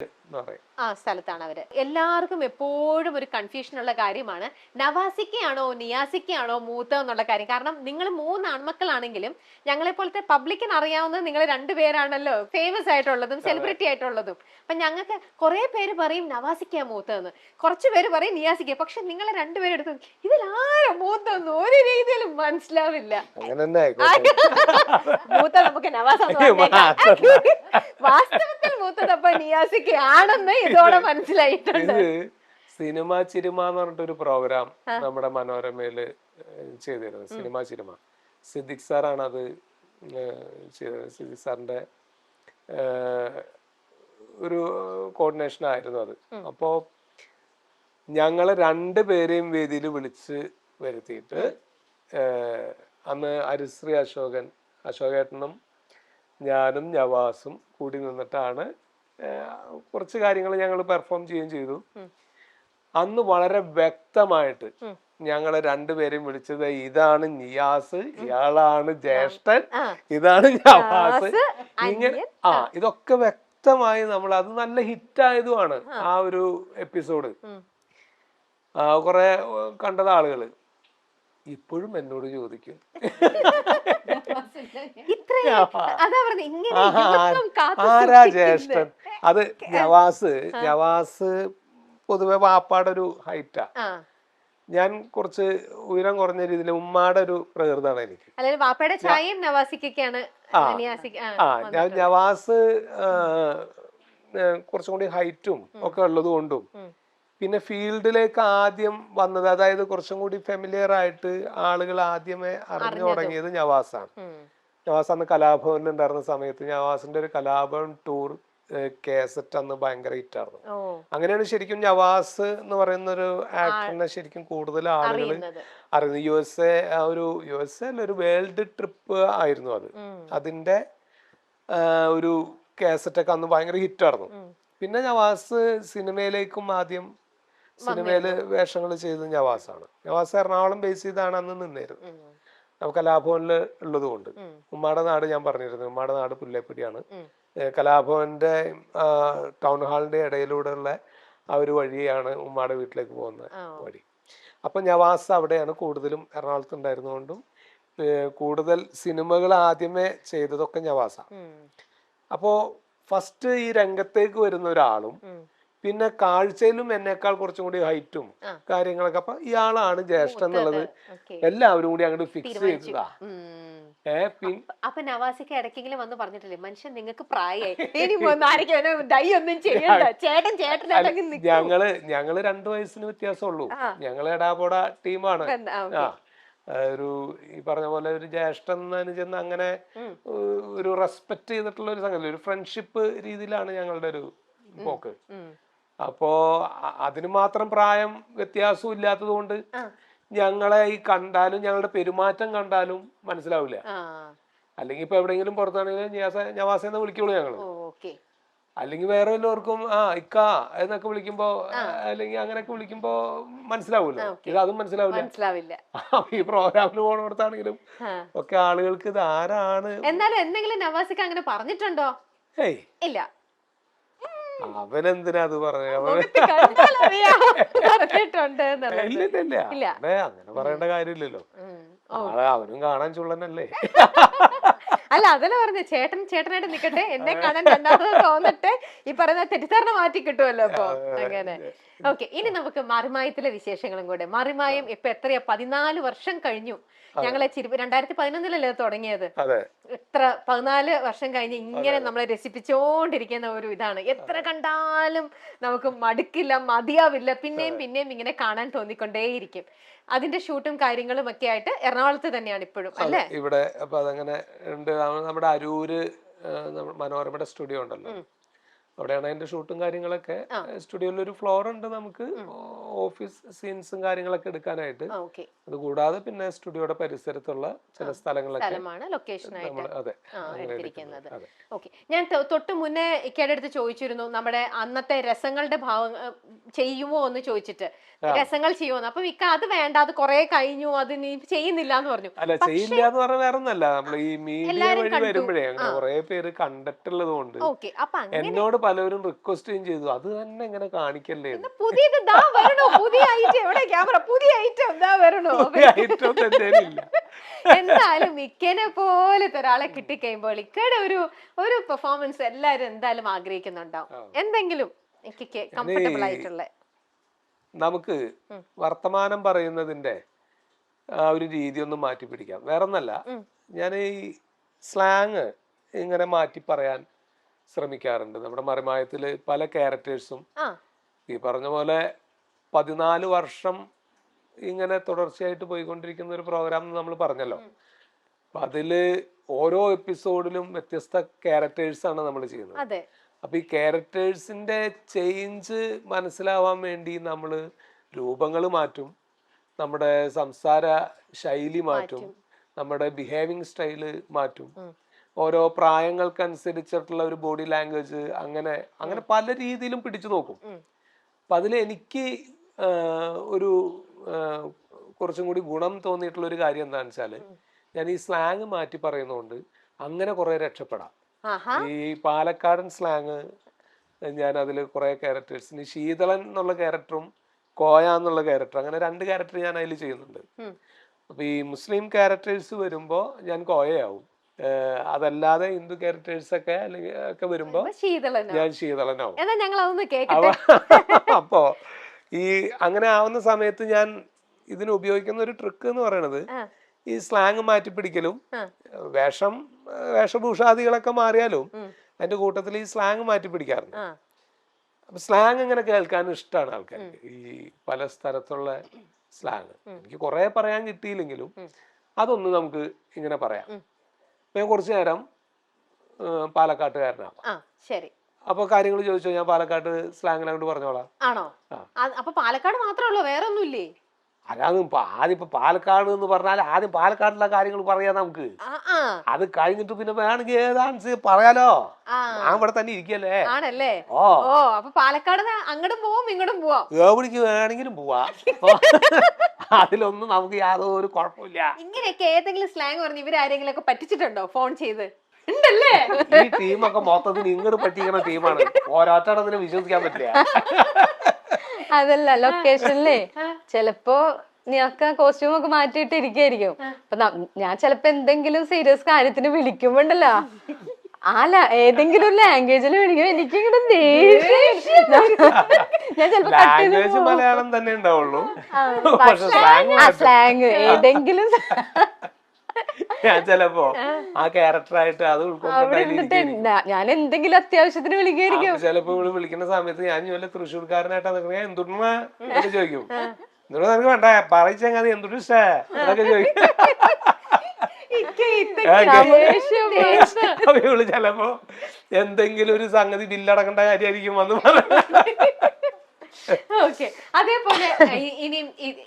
it. എന്ന് പറയും. ആ സ്ഥലത്താണ് അവർ. എല്ലാവർക്കും എപ്പോഴും ഒരു കൺഫ്യൂഷൻ ഉള്ള കാര്യമാണ്. നവാസിക്കയാണോ നിയാസിക്കയാണോ മൂത്ത എന്നുള്ള കാര്യം. കാരണം നിങ്ങൾ മൂന്ന് ആൺമക്കളാണെങ്കിലും ഞങ്ങളെ പോലത്തെ പബ്ലിക്കിന് അറിയാവുന്നത് നിങ്ങൾ രണ്ടുപേരാണല്ലോ ഫേമസ് ആയിട്ടുള്ളതും സെലിബ്രിറ്റി ആയിട്ടുള്ളതും. അപ്പൊ ഞങ്ങൾക്ക് കുറെ പേര് പറയും നവാസിക്ക മൂത്തതെന്ന്. കുറച്ച് പേര് പറയും നിയാസിക്ക. പക്ഷെ നിങ്ങളെ രണ്ടുപേരും ഇതിലാരോ മൂത്ത മൂത്തെന്ന് ഒരു രീതിയിലും മനസ്സിലാവില്ല. മൂത്ത നമുക്ക് നവാസ് വാസ്തവത്തിൽ മൂത്തത് അപ്പൊ നിയാസിക്ക ആണെന്ന് ഇതോടെ മനസ്സിലായിട്ടുണ്ട്. സിനിമ ചിരിമ എന്ന് പറഞ്ഞിട്ടൊരു പ്രോഗ്രാം നമ്മുടെ മനോരമയിൽ ചെയ്തിരുന്നു. സിനിമ ചിരിമ. സിദ്ദിഖ് സാറാണ് അത് ചെയ്തത്. സിദ്ദിഖ് സാറിന്റെ ഒരു കോർഡിനേഷൻ ആയിരുന്നു അത്. അപ്പോ ഞങ്ങൾ രണ്ട് പേരെയും വേദിയിൽ വിളിച്ച് വരുത്തിയിട്ട് അന്ന് ഹരിശ്രീ അശോകൻ അശോകേട്ടനും ഞാനും നവാസും കൂടി നിന്നിട്ടാണ് കുറച്ച് കാര്യങ്ങൾ ഞങ്ങൾ പെർഫോം ചെയ്യുകയും ചെയ്തു. അന്ന് വളരെ വ്യക്തമായിട്ട് ഞങ്ങൾ രണ്ടുപേരെയും വിളിച്ചത് ഇതാണ് നിയാസ് ഇയാളാണ് ജ്യേഷ്ഠൻ ഇതാണ് നവാസ്. ഇങ്ങനെ ആ ഇതൊക്കെ വ്യക്തമായി നമ്മൾ അത് നല്ല ഹിറ്റായതുമാണ് ആ. ഒരു എപ്പിസോഡ്. കുറെ കണ്ടത് ആളുകൾ. ഇപ്പോഴും എന്നോട് ചോദിക്കും. ആരാ ജ്യേഷ്ഠൻ? അത് നവാസ് നവാസ് പൊതുവെ വാപ്പാടെ ഒരു ഹൈറ്റാ. ഞാൻ കുറച്ച് ഉയരം കുറഞ്ഞ രീതിയിൽ ഉമ്മാടെ ഒരു പ്രകൃതമാണ് എനിക്ക്. വാപ്പയുടെ ചായയും നവാസിക്കൊക്കെയാണ് ആ. ഞാൻ നവാസ് കുറച്ചുകൂടി കുറച്ചും കൂടി ഹൈറ്റും ഒക്കെ ഉള്ളത് കൊണ്ടും പിന്നെ ഫീൽഡിലേക്ക് ആദ്യം വന്നത് അതായത് കുറച്ചും കൂടി ഫെമിലിയർ ആയിട്ട് ആളുകൾ ആദ്യമേ അറിഞ്ഞു തുടങ്ങിയത് നവാസാണ്. നവാസ് അന്ന് കലാഭവനിൽ ഉണ്ടായിരുന്ന സമയത്ത് നവാസിന്റെ ഒരു കലാഭവൻ ടൂർ കേസറ്റ് അന്ന് ഭയങ്കര ഹിറ്റായിരുന്നു ആയിരുന്നു. അങ്ങനെയാണ് ശരിക്കും നവാസ് എന്ന് പറയുന്ന ഒരു ആക്ടറിനെ ശരിക്കും കൂടുതൽ ആളുകൾ അറിയുന്നത്. യു എസ് എ ഒരു യു എസ് എ അല്ല ഒരു വേൾഡ് ട്രിപ്പ് ആയിരുന്നു അത്. അതിന്റെ ഒരു കേസറ്റ് ഒക്കെ അന്ന് ഭയങ്കര ഹിറ്റായിരുന്നു ആയിരുന്നു. പിന്നെ നവാസ് സിനിമയിലേക്കും ആദ്യം സിനിമയിൽ വേഷങ്ങൾ ചെയ്തത് നവാസാണ്. നവാസ് എറണാകുളം ബേസ് ചെയ്താണ് അന്ന് നിന്നിരുന്നത്. നമുക്ക് കലാഭവനിൽ ഉള്ളത് കൊണ്ട്. ഉമ്മാടെ നാട് ഞാൻ പറഞ്ഞിരുന്നു. ഉമ്മാടെ നാട് പുല്ലേപ്പടിയാണ്. കലാഭവന്റെ ടൗൺ ഹാളിന്റെ ഇടയിലൂടെയുള്ള ആ ഒരു വഴിയാണ് ഉമ്മാടെ വീട്ടിലേക്ക് പോകുന്ന. വഴി. അപ്പൊ നവാസ് അവിടെയാണ് കൂടുതലും എറണാകുളത്ത് ഉണ്ടായിരുന്നുകൊണ്ടും കൂടുതൽ സിനിമകൾ ആദ്യമേ ചെയ്തതൊക്കെ നവാസ. അപ്പോൾ അപ്പോ ഫസ്റ്റ് ഈ രംഗത്തേക്ക് വരുന്ന ഒരാളും പിന്നെ കാഴ്ചയിലും എന്നേക്കാൾ കുറച്ചും കൂടി ഹൈറ്റും കാര്യങ്ങളൊക്കെ അപ്പൊ ഇയാളാണ് ജ്യേഷ്ഠ എന്നുള്ളത് എല്ലാവരും കൂടി അങ്ങോട്ട് ഫിക്സ്. ചെയ്തതാ. അപ്പൊ നവാസിക്ക് ഇടയ്ക്കെങ്കിലും വന്ന് പറഞ്ഞിട്ടില്ലേ മനുഷ്യൻ നിങ്ങൾക്ക് പ്രായമായി ഇനി ആരെങ്കിലും ഡൈ ഒന്നും ചെയ്യണ്ട. ചേട്ടൻ നിൽക്കും ഞങ്ങൾ ഞങ്ങൾ രണ്ടു വയസ്സിന് വ്യത്യാസമുള്ളൂ. ഞങ്ങൾ എടാപോട ടീമാണ്. ഒരു ഈ പറഞ്ഞ പോലെ ഒരു ജ്യേഷ്ഠൻ അനുജൻ അങ്ങനെ ഒരു റെസ്പെക്ട് ചെയ്തിട്ടുള്ള ഒരു സംഗതി ഒരു ഫ്രണ്ട്ഷിപ്പ് രീതിയിലാണ് ഞങ്ങളുടെ ഒരു പോക്ക്. അപ്പോ അതിന് മാത്രം പ്രായം വ്യത്യാസവും ഇല്ലാത്തത് കൊണ്ട്. ഞങ്ങളെ ഈ കണ്ടാലും ഞങ്ങളുടെ പെരുമാറ്റം കണ്ടാലും മനസ്സിലാവില്ല. അല്ലെങ്കിൽ ഇപ്പൊ എവിടെയെങ്കിലും പുറത്താണെങ്കിലും ഞവാസെന്ന് വിളിക്കുള്ളൂ ഞങ്ങൾ. അല്ലെങ്കിൽ വേറെ വല്ലവർക്കും ആ ഇക്ക എന്നൊക്കെ വിളിക്കുമ്പോ അല്ലെങ്കിൽ അങ്ങനെയൊക്കെ വിളിക്കുമ്പോ മനസ്സിലാവൂല്ലോ. ഇത് അതും മനസ്സിലാവില്ല. മനസ്സിലാവില്ല. ഈ പ്രോഗ്രാമിന് പോണോടത്താണെങ്കിലും. ഒക്കെ ആളുകൾക്ക് ഇത് ആരാണ്? എന്നാലും എന്തെങ്കിലും നവാസിക്ക് അങ്ങനെ പറഞ്ഞിട്ടുണ്ടോ? ഏയ്. ഇല്ല. അവനെന്തിനാ അത് പറഞ്ഞ. ഇല്ല. അങ്ങനെ പറയേണ്ട കാര്യമില്ലല്ലോ. അവനും കാണാൻ ചുള്ളനല്ലേ? അല്ല അതല്ല പറഞ്ഞ ചേട്ടൻ ചേട്ടനായിട്ട് നിൽക്കട്ടെ എന്നെ കാണാൻ രണ്ടാമത് തോന്നട്ടെ ഈ പറയുന്ന തെറ്റിദ്ധാരണ മാറ്റി കിട്ടുമല്ലോ അപ്പൊ അങ്ങനെ. ഓക്കെ ഇനി നമുക്ക് മറിമായത്തിലെ വിശേഷങ്ങളും കൂടെ. മറിമായം ഇപ്പൊ എത്രയാ? പതിനാല് വർഷം കഴിഞ്ഞു. ഞങ്ങളെ ചിരി രണ്ടായിരത്തി പതിനൊന്നിലല്ലേ തുടങ്ങിയത്? എത്ര പതിനാല് വർഷം കഴിഞ്ഞ് ഇങ്ങനെ നമ്മളെ രസിപ്പിച്ചോണ്ടിരിക്കുന്ന ഒരു ഇതാണ്. എത്ര കണ്ടാലും നമുക്ക് മടുക്കില്ല മതിയാവില്ല പിന്നെയും പിന്നെയും ഇങ്ങനെ കാണാൻ തോന്നിക്കൊണ്ടേയിരിക്കും. അതിന്റെ ഷൂട്ടും കാര്യങ്ങളും ഒക്കെ ആയിട്ട് എറണാകുളത്ത് തന്നെയാണ് ഇപ്പോഴും അല്ലേ? ഇവിടെ അപ്പൊ അതങ്ങനെ ഉണ്ട്. നമ്മുടെ അരൂര് മനോരമയുടെ സ്റ്റുഡിയോ ഉണ്ടല്ലോ. അവിടെയാണ് അതിന്റെ ഷൂട്ടും കാര്യങ്ങളൊക്കെ. സ്റ്റുഡിയോയിൽ ഒരു ഫ്ലോർ ഉണ്ട് നമുക്ക്. ഓഫീസ് സീൻസും കാര്യങ്ങളൊക്കെ എടുക്കാനായിട്ട്. അത് കൂടാതെ പിന്നെ സ്റ്റുഡിയോയുടെ പരിസരത്തുള്ള ചില സ്ഥലങ്ങളൊക്കെ അതെ എടുത്തിരിക്കുന്നത്. ഓക്കെ. ഞാൻ തൊട്ട് മുന്നേ ഇക്കയുടെ അടുത്ത് ചോദിച്ചിരുന്നു നമ്മുടെ അന്നത്തെ രസങ്ങളുടെ ഭാവം ചെയ്യുമോ എന്ന് ചോദിച്ചിട്ട്. രസങ്ങൾ ചെയ്യുമോ അപ്പൊ ഇക്ക അത് വേണ്ട അത് കുറെ കഴിഞ്ഞു അത് നീ ചെയ്യുന്നില്ല എന്ന് പറഞ്ഞു. അല്ല ചെയ്യില്ല എന്ന് പറഞ്ഞ വേറെ ഒന്നല്ല നമ്മൾ ഈ മീഡിയ വഴി വരുമ്പോഴേ അങ്ങനെ കുറെ പേര് കണ്ടിട്ടുള്ളത് കൊണ്ട് എന്നോട് പലരും റിക്വസ്റ്റും ചെയ്തു. അത് തന്നെ ഇങ്ങനെ കാണിക്കല്ലേ. പുതിയത് വരണോ പുതിയ ഐറ്റം എവിടെ ക്യാമറ പുതിയ ഐറ്റം എന്താ വരണോ. എന്തായാലും മിക്കനെ പോലത്തെ ഒരാളെ കിട്ടിക്കഴിയുമ്പോൾ ഇക്കയുടെ ഒരു ഒരു പെർഫോമൻസ് എല്ലാരും എന്തായാലും ആഗ്രഹിക്കുന്നുണ്ടാവും. എന്തെങ്കിലും കംഫർട്ടബിൾ ആയിട്ടുള്ള നമുക്ക് വർത്തമാനം പറയുന്നതിന്റെ ആ ഒരു രീതി ഒന്ന് മാറ്റി പിടിക്കാം. വേറെ ഒന്നല്ല ഞാൻ ഈ സ്ലാങ് ഇങ്ങനെ മാറ്റി പറയാൻ ശ്രമിക്കാറുണ്ട്. നമ്മുടെ മറിമായത്തിൽ പല ക്യാരക്ടേഴ്സും ഈ പറഞ്ഞ പോലെ പതിനാല് വർഷം ഇങ്ങനെ തുടർച്ചയായിട്ട് പോയിക്കൊണ്ടിരിക്കുന്ന ഒരു പ്രോഗ്രാം എന്ന് നമ്മൾ പറഞ്ഞല്ലോ. അപ്പൊ അതിൽ ഓരോ എപ്പിസോഡിലും വ്യത്യസ്ത ക്യാരക്ടേഴ്സ് ആണ് നമ്മൾ ചെയ്യുന്നത്. അപ്പൊ ഈ ക്യാരക്ടേഴ്സിന്റെ ചേഞ്ച് മനസ്സിലാവാൻ വേണ്ടി നമ്മൾ രൂപങ്ങൾ മാറ്റും നമ്മുടെ സംസാര ശൈലി മാറ്റും നമ്മുടെ ബിഹേവിങ് സ്റ്റൈൽ മാറ്റും. ഓരോ പ്രായങ്ങൾക്കനുസരിച്ചിട്ടുള്ള ഒരു ബോഡി ലാംഗ്വേജ് അങ്ങനെ അങ്ങനെ പല രീതിയിലും പിടിച്ചു നോക്കും. അപ്പൊ അതിൽ എനിക്ക് ഒരു കുറച്ചും കൂടി ഗുണം തോന്നിയിട്ടുള്ള ഒരു കാര്യം എന്താണെന്ന് വെച്ചാൽ ഞാൻ ഈ സ്ലാങ് മാറ്റി പറയുന്നതുകൊണ്ട് അങ്ങനെ കുറെ രക്ഷപ്പെടാം. ഈ പാലക്കാടൻ സ്ലാങ് ഞാൻ അതിൽ കുറെ ക്യാരക്ടേഴ്സിന് ശീതളൻ എന്നുള്ള ക്യാരക്ടറും കോയ എന്നുള്ള ക്യാരക്ടർ അങ്ങനെ രണ്ട് ക്യാരക്ടർ ഞാൻ അതിൽ ചെയ്യുന്നുണ്ട്. അപ്പൊ ഈ മുസ്ലിം ക്യാരക്ടേഴ്സ് വരുമ്പോ ഞാൻ കോയയാവും. അതല്ലാതെ ഹിന്ദു ക്യാരക്ടേഴ്സ് ഒക്കെ അല്ലെങ്കിൽ ഒക്കെ വരുമ്പോ ഞാൻ ശീതളനാവും. അപ്പോ ഈ അങ്ങനെ ആവുന്ന സമയത്ത് ഞാൻ ഇതിന് ഉപയോഗിക്കുന്ന ഒരു ട്രിക്ക് എന്ന് പറയണത് ഈ സ്ലാങ് മാറ്റി പിടിക്കലും വേഷം വേഷഭൂഷാദികളൊക്കെ മാറിയാലും. അതിന്റെ കൂട്ടത്തിൽ ഈ സ്ലാങ് മാറ്റി പിടിക്കാറുണ്ട്. ആ, അപ്പൊ സ്ലാങ് ഇങ്ങനെ കേൾക്കാൻ ഇഷ്ടമാണ് ആൾക്കാർക്ക്. ഈ പല സ്ഥലത്തുള്ള സ്ലാങ് എനിക്ക് കുറെ പറയാൻ കിട്ടിയില്ലെങ്കിലും അതൊന്ന് നമുക്ക് ഇങ്ങനെ പറയാം. ഞാൻ കുറച്ചു നേരം പാലക്കാട്ടുകാരനാവാം. ശരി. അപ്പൊ കാര്യങ്ങൾ ചോദിച്ചോ? ഞാൻ പാലക്കാട് സ്ലാങ്ങിൽ അങ്ങോട്ട് പറഞ്ഞോളാം. ആണോ? അപ്പൊ പാലക്കാട് മാത്രമേ ഉള്ളൂ വേറെ ഒന്നുമില്ലേ അതാണ് ആദ്യം ഇപ്പൊ പാലക്കാട് എന്ന് പറഞ്ഞാൽ ആദ്യം പാലക്കാടുള്ള കാര്യങ്ങൾ പറയാം നമുക്ക്. അത് കഴിഞ്ഞിട്ട് പിന്നെ വേണമെങ്കിൽ ഏതാൻസ് പറയാലോ? ആ. ഞാൻ ഇവിടെ തന്നെ ഇരിക്കല്ലേ? ആണല്ലേ? ഓ. ഓ അപ്പൊ പാലക്കാട് അങ്ങോട്ടും പോവും ഇങ്ങോട്ടും പോവാം. എവിടേക്ക് വേണമെങ്കിലും പോവാ. അതിലൊന്നും നമുക്ക് യാതൊരു കുഴപ്പമില്ല ഇങ്ങനെയൊക്കെ ഏതെങ്കിലും സ്ലാങ് പറഞ്ഞ് ഇവരാരെങ്കിലും ഒക്കെ പറ്റിച്ചിട്ടുണ്ടോ? ഫോൺ ചെയ്ത്. ഉണ്ടല്ലേ? ഈ ടീമൊക്കെ മൊത്തത്തിൽ ഇങ്ങോട്ട് പറ്റിക്കുന്ന ടീമാണ് ഓരോറ്റടത്തിന് വിശ്വസിക്കാൻ പറ്റില്ല. അതല്ല ലൊക്കേഷനിലേ ചെലപ്പോ ഞങ്ങൾക്ക് കോസ്റ്റ്യൂം ഒക്കെ മാറ്റിയിട്ട് ഇരിക്കായിരിക്കും അപ്പൊ ഞാൻ ചെലപ്പോ എന്തെങ്കിലും സീരിയസ് കാര്യത്തിന് വിളിക്കുമ്പോണ്ടല്ലോ. അല്ല ഏതെങ്കിലും ഒരു ലാംഗ്വേജിൽ വിളിക്കും. എനിക്ക് ഇങ്ങോട്ട് ദേഷ്യം. ഞാൻ ചിലപ്പോ. മലയാളം തന്നെ ഉണ്ടാവുള്ളൂ. സ്ലാങ് ഏതെങ്കിലും ഞാൻ ചിലപ്പോ ആ. ക്യാരക്ടറായിട്ട് അത് ഉൾക്കൊണ്ടിട്ട് ഞാൻ എന്തെങ്കിലും അത്യാവശ്യത്തിന് വിളിക്കായിരിക്കും ചിലപ്പോ ഇവിടെ വിളിക്കുന്ന സമയത്ത് ഞാൻ വല്ല തൃശ്ശൂർക്കാരനായിട്ടാ നിൽക്കുന്നത് എന്നൊക്കെ ചോദിക്കും. എന്തുകൊണ്ട് നിനക്ക് വേണ്ട? പറയിച്ചങ്ങാതി എന്തുണ്ട് ഇഷ്ടേ? എന്നൊക്കെ ചോദിക്കും. ചിലപ്പോ എന്തെങ്കിലും ഒരു സംഗതി ബില്ലടക്കേണ്ട കാര്യമായിരിക്കും വന്ന് പറയുന്നത്. ഓക്കെ അതേപോലെ ഇനി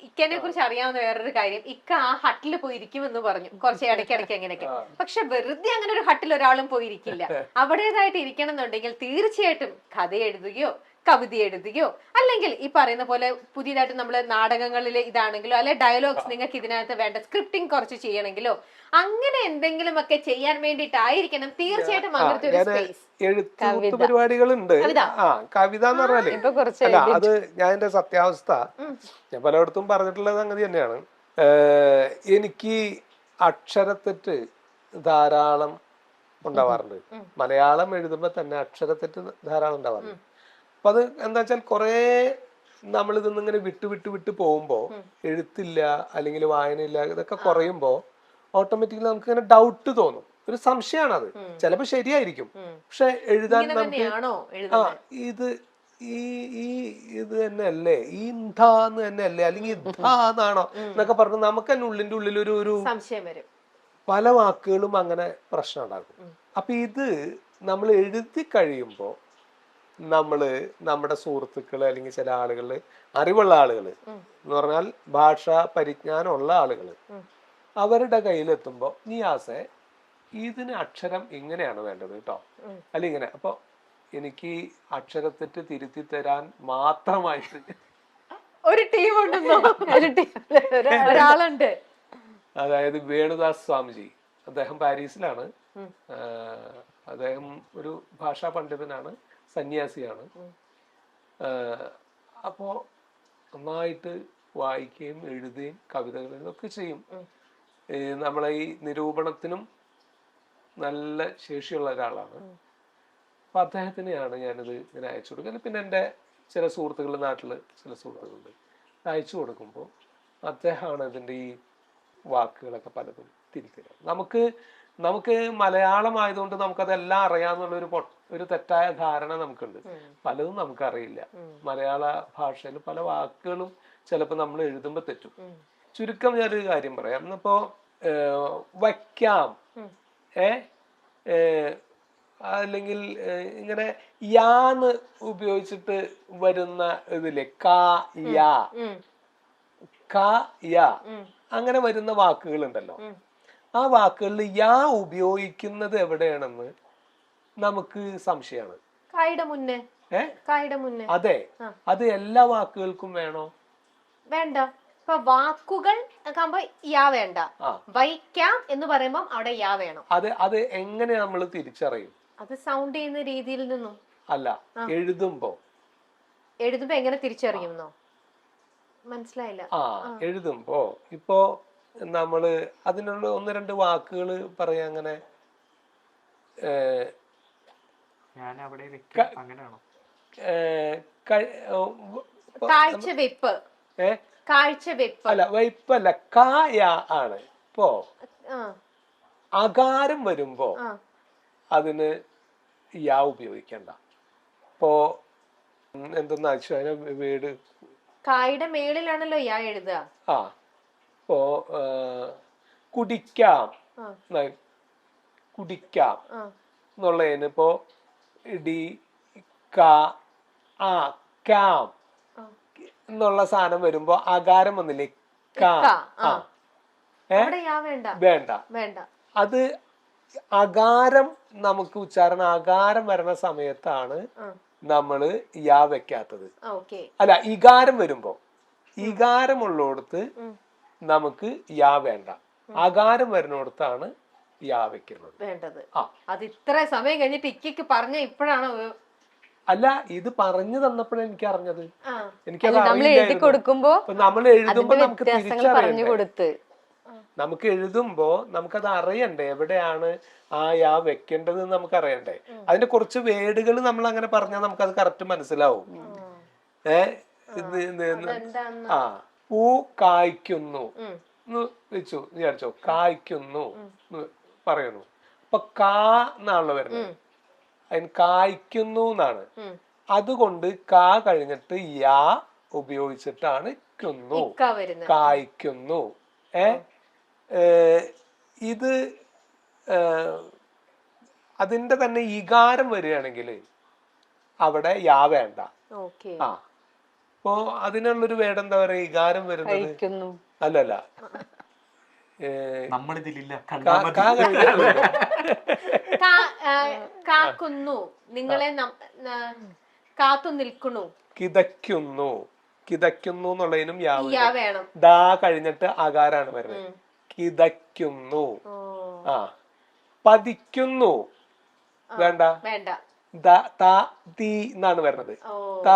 ഇക്കനെ കുറിച്ച് അറിയാവുന്ന വേറൊരു കാര്യം ഇക്ക ആ ഹട്ടിൽ പോയിരിക്കുമെന്ന് പറഞ്ഞു. കുറച്ച് ഇടയ്ക്കിടയ്ക്ക് അങ്ങനെയൊക്കെ പക്ഷെ വെറുതെ അങ്ങനെ ഒരു ഹട്ടിൽ ഒരാളും പോയിരിക്കില്ല. അവിടേതായിട്ട് ഇരിക്കണം എന്നുണ്ടെങ്കിൽ തീർച്ചയായിട്ടും കഥ എഴുതുകയോ കവിത എഴുതുകയോ അല്ലെങ്കിൽ ഈ പറയുന്ന പോലെ പുതിയതായിട്ട് നമ്മൾ നാടകങ്ങളിൽ ഇതാണെങ്കിലോ അല്ലെ ഡയലോഗ്സ് നിങ്ങൾക്ക് ഇതിനകത്ത് വേണ്ട സ്ക്രിപ്റ്റിംഗ് കുറച്ച് ചെയ്യണമെങ്കിലോ അങ്ങനെ എന്തെങ്കിലും ഒക്കെ ചെയ്യാൻ വേണ്ടിയിട്ടായിരിക്കണം തീർച്ചയായിട്ടും അങ്ങനത്തെ ഒരു സ്പേസ് എഴുത്ത് പരിപാടികളുണ്ട്. ആ കവിത എന്ന് പറഞ്ഞാലേ അല്ല അത് ഞാൻ എന്റെ സത്യാവസ്ഥ. ഞാൻ പലയിടത്തും പറഞ്ഞിട്ടുള്ള സംഗതി തന്നെയാണ്. എനിക്ക് അക്ഷരത്തെറ്റ് ധാരാളം ഉണ്ടാവാറുണ്ട്. മലയാളം എഴുതുമ്പോ തന്നെ അക്ഷരത്തെറ്റ് ധാരാളം ഉണ്ടാവാറുണ്ട്. അപ്പൊ അത് എന്താ വെച്ചാൽ കുറേ നമ്മൾ ഇതൊന്നും ഇങ്ങനെ വിട്ട് വിട്ട് വിട്ട് പോകുമ്പോ എഴുത്തില്ല അല്ലെങ്കിൽ വായനയില്ല ഇതൊക്കെ കുറയുമ്പോ ഓട്ടോമാറ്റിക്കലി നമുക്ക് ഇങ്ങനെ ഡൗട്ട് തോന്നും. ഒരു സംശയമാണ് അത് ചിലപ്പോ ശരിയായിരിക്കും. പക്ഷെ എഴുതാൻ നമുക്ക് ആ ഇത് ഈ ഈ ഇത് തന്നെ അല്ലേ ഈ ധാന്ന് തന്നെ അല്ലേ അല്ലെങ്കിൽ ധാന്നാണോ എന്നൊക്കെ പറഞ്ഞ് നമുക്ക് തന്നെ ഉള്ളിന്റെ ഉള്ളിൽ ഒരു ഒരു സംശയം വരും. പല വാക്കുകളും അങ്ങനെ പ്രശ്നം ഉണ്ടാക്കും. അപ്പൊ ഇത് നമ്മൾ എഴുതി കഴിയുമ്പോ നമ്മൾ നമ്മുടെ സുഹൃത്തുക്കൾ അല്ലെങ്കിൽ ചില ആളുകൾ അറിവുള്ള ആളുകൾ എന്ന് പറഞ്ഞാൽ ഭാഷാ പരിജ്ഞാനമുള്ള ആളുകൾ അവരുടെ കയ്യിലെത്തുമ്പോ നിയാസെ ഇതിന് അക്ഷരം ഇങ്ങനെയാണ് വേണ്ടത് കേട്ടോ. അല്ല ഇങ്ങനെ അപ്പൊ എനിക്ക് അക്ഷരത്തെറ്റ് തിരുത്തി തരാൻ മാത്രമായിട്ട് ഒരു ടീം ഒരാളുണ്ട്. അതായത് വേണുദാസ് സ്വാമിജി. അദ്ദേഹം പാരീസിലാണ്. അദ്ദേഹം ഒരു ഭാഷാ പണ്ഡിതനാണ് സന്യാസിയാണ്. അപ്പോൾ അപ്പോ നന്നായിട്ട് വായിക്കുകയും എഴുതുകയും കവിതകൾ ഒക്കെ ചെയ്യും. നമ്മളെ ഈ നിരൂപണത്തിനും നല്ല ശേഷിയുള്ള ഒരാളാണ്. അപ്പൊ അദ്ദേഹത്തിനെയാണ് ഞാനിത് ഇങ്ങനെ അയച്ചു കൊടുക്കുന്നത്. പിന്നെ എന്റെ ചില സുഹൃത്തുക്കൾ നാട്ടിൽ ചില സുഹൃത്തുക്കളുണ്ട്. അയച്ചു കൊടുക്കുമ്പോൾ അദ്ദേഹമാണ് ഇതിന്റെ ഈ വാക്കുകളൊക്കെ പലതും തിരിത്തരുക നമുക്ക് നമുക്ക് മലയാളം ആയതുകൊണ്ട് നമുക്കതെല്ലാം അറിയാന്നുള്ള ഒരു ഒരു തെറ്റായ ധാരണ നമുക്കുണ്ട്. പലതും നമുക്കറിയില്ല. മലയാള ഭാഷയിൽ പല വാക്കുകളും ചിലപ്പോൾ നമ്മൾ എഴുതുമ്പോൾ തെറ്റും. ചുരുക്കം ഞാനൊരു കാര്യം പറയാം. ഇന്നിപ്പോ വയ്ക്കാം. ഏ അല്ലെങ്കിൽ ഇങ്ങനെ യാന്ന് ഉപയോഗിച്ചിട്ട് വരുന്ന ഇതിലെ കാ യാ. ക യാ. അങ്ങനെ വരുന്ന വാക്കുകളുണ്ടല്ലോ. ഉം. ആ വാക്കുകളിൽ യാ ഉപയോഗിക്കുന്നത് എവിടെയാണെന്ന് നമുക്ക് സംശയമാണ്. കായുടെ മുന്നേ. കായുടെ മുന്നേ. അതെ. അത് എല്ലാ വാക്കുകൾക്കും വേണോ? വേണ്ട. ഇപ്പൊ വാക്കുകൾ യാ വേണ്ട. വൈക്കാം എന്ന് പറയുമ്പോൾ അവിടെ യാ വേണം. അത് അത് എങ്ങനെ നമ്മൾ തിരിച്ചറിയും? അത് സൗണ്ട് ചെയ്യുന്ന രീതിയിൽ നിന്നും. അല്ല എഴുതുമ്പോ. എഴുതുമ്പോ എങ്ങനെ തിരിച്ചറിയുന്നോ മനസ്സിലായില്ല. ആ. എഴുതുമ്പോ. ഇപ്പോ നമ്മൾ അതിനുള്ള ഒന്ന് രണ്ട് വാക്കുകൾ പറയാ അങ്ങനെ ഞാൻ അവിടെ വെക്കും. അങ്ങനെയാണോ? ഏഹ്, കഴി- ഏഹ്, വ- കാഴ്ച വെപ്പ്. കാഴ്ച വെപ്പ്. അല്ല വൈപ്പല്ല കായ ആണ്. ഇപ്പോ ആ. അകാരം വരുമ്പോ അതിന് യാ ഉപയോഗിക്കണ്ട. ഇപ്പോ എന്തെന്നാ വീട്? കായുടെ മേളിലാണല്ലോ യാ എഴുതുക. ആ. ഇപ്പോ കുടിക്കാം. കുടിക്കാം. എന്നുള്ളതിന് ഇപ്പോ ഇടി ക ആ കാം. എന്നുള്ള സാധനം വരുമ്പോ ആകാരം വന്നില്ലേ? കാ. വേണ്ട. വേണ്ട. വേണ്ട. അത് അകാരം നമുക്ക് ഉച്ചാരണം അകാരം വരുന്ന സമയത്താണ് നമ്മൾ യാ വെക്കാത്തത്. അല്ല ഇകാരം വരുമ്പോ. ഇകാരമുള്ളിടത്ത്. നമുക്ക് യാ വേണ്ട. ആകാരം വരുന്നിടത്താണ് യാ വെക്കുന്നത്. വേണ്ടത്. അത് ഇത്ര സമയം കഴിഞ്ഞിട്ട് ഇക്കിക്ക് പറഞ്ഞ ഇപ്പോഴാണ് അല്ല ഇത് പറഞ്ഞു തന്നപ്പോഴാണ് എനിക്ക് അറിഞ്ഞത്. എനിക്ക് നമ്മൾ എഴുതി. കൊടുക്കുമ്പോ നമ്മൾ എഴുതുമ്പോ നമുക്ക് പറഞ്ഞു കൊടുത്ത്. നമുക്ക് എഴുതുമ്പോ നമുക്കത് അറിയണ്ടേ? എവിടെയാണ് ആ യാ വെക്കേണ്ടത് നമുക്ക് അറിയണ്ടേ അതിന്റെ കുറച്ച് വേർഡുകൾ നമ്മൾ അങ്ങനെ പറഞ്ഞാൽ നമുക്ക് അത് കറക്റ്റ് മനസ്സിലാവും. ഏഹ് ആ. പൂ കായ്ക്കുന്നു. എന്ന് വെച്ചു. വിചാരിച്ചോ. കായ്ക്കുന്നു എന്ന് പറയുന്നു. അപ്പൊ കാ എന്നാണല്ലോ വരുന്നത്? അതിന് കായ്ക്കുന്നു എന്നാണ്. അതുകൊണ്ട് കാ കഴിഞ്ഞിട്ട് യാ ഉപയോഗിച്ചിട്ടാണ് ക്കുന്നു കായ്ക്കുന്നു. ഏ? ഇത് അതിന്റെ തന്നെ ഇകാരം വരികയാണെങ്കിൽ അവിടെ യാ വേണ്ട. ആ. അപ്പോ അതിനുള്ളൊരു വേട് എന്താ പറയാ ഇകാരം വരുന്നത്? അല്ലല്ല. നമ്മളിതിലില്ല. കാക്കുന്നു. നിങ്ങളെ കാത്തു നിൽക്കണു കിതയ്ക്കുന്നു. കിതയ്ക്കുന്നു എന്നുള്ളതിനും. വേണം. ദാ കഴിഞ്ഞിട്ട് അകാരാണ് വരുന്നത്. കിതയ്ക്കുന്നു. ഓ. ആ. പതിക്കുന്നു. വേണ്ട. വേണ്ട. ദ- ത തി എന്നാണ് വരുന്നത്. ഓ. ത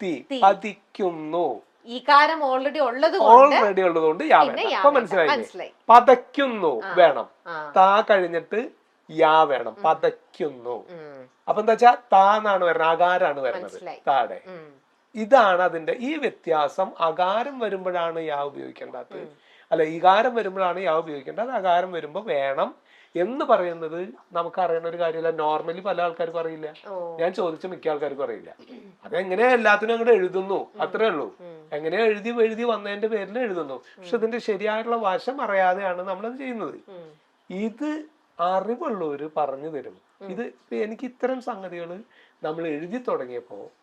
തി പതിക്കുന്നു. ഈ കാരം ഓൾറെഡി ഉള്ളത് ഓൾറെഡി ഉള്ളതുകൊണ്ട് യാ വേണം വേണ്ട യാ അപ്പൊ മനസ്സിലായി. പതയ്ക്കുന്നു വേണം. താ കഴിഞ്ഞിട്ട് യാ വേണം. പതയ്ക്കുന്നു. അപ്പൊ എന്താ വെച്ചാ താ എന്നാണ് വരുന്നത് അകാരാണ് വരുന്നത്. താടെ ഇതാണ് അതിന്റെ ഈ വ്യത്യാസം അകാരം വരുമ്പോഴാണ് യാ ഉപയോഗിക്കേണ്ടത്. അല്ല ഇകാരം വരുമ്പോഴാണ് യാ ഉപയോഗിക്കേണ്ടത്. അകാരം വരുമ്പോൾ വേണം എന്ന് പറയുന്നത് നമുക്ക് അറിയുന്ന ഒരു കാര്യമല്ല. നോർമലി പല ആൾക്കാർക്കും അറിയില്ല. ഞാൻ ചോദിച്ച മിക്ക ആൾക്കാർക്കും അറിയില്ല. അതെങ്ങനെയാ എല്ലാത്തിനും അങ്ങോട്ട് എഴുതുന്നു? അത്രേ ഉള്ളൂ. എങ്ങനെ എഴുതി എഴുതി വന്നതിന്റെ പേരിൽ എഴുതുന്നു? പക്ഷെ ഇതിന്റെ ശരിയായിട്ടുള്ള വശം അറിയാതെയാണ് നമ്മളത് ചെയ്യുന്നത്. ഇത് അറിവുള്ളവര് പറഞ്ഞു തരും. ഇത് എനിക്ക് ഇത്തരം സംഗതികൾ നമ്മൾ എഴുതി തുടങ്ങിയപ്പോ